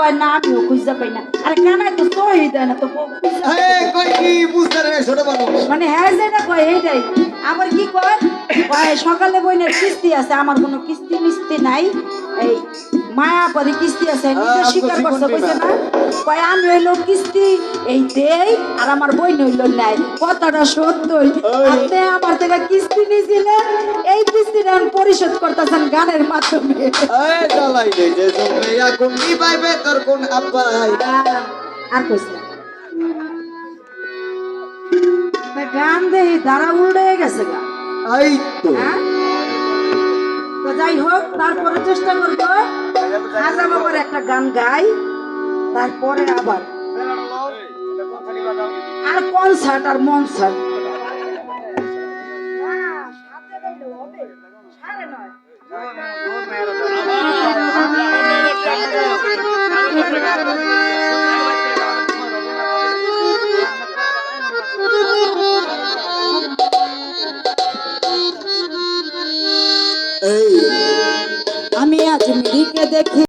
কয় না আমিও খুঁজতে পাই না। আরে কানাই তো সহি দেয় না তো বউ খুঁজে পায়। এই কই কি বুঝতে রে ছোট মানুষ। মানে হ্যাঁ যেটা কয় এইটাই। আবার কি কয় কয় সকালে বইনের কিস্তি আছে আমার কোনো কিস্তি মিস্তি নাই। এই মায়া পরে কিস্তি আছে নিজে স্বীকার জীবন কইছে না? কয় আমি হইল কিস্তি এই দেই আর আমার বই নইল নাই। কথাটা সত্যই। আপনি আমার থেকে কিস্তি নিয়েছিলেন এই এখন পরিশোধ করতেছেন গানের মাধ্যমে। আর কইছে না। গান দেই দাঁড়া উল্টে গেছে গা। এই তো। হ্যাঁ? তো যাই হোক তারপরে চেষ্টা করব। খাজা বাবার একটা গান গাই। তারপরে আবার। আর কনসার্ট আর মনসার্ট আমি আজ মিরিকে দেখি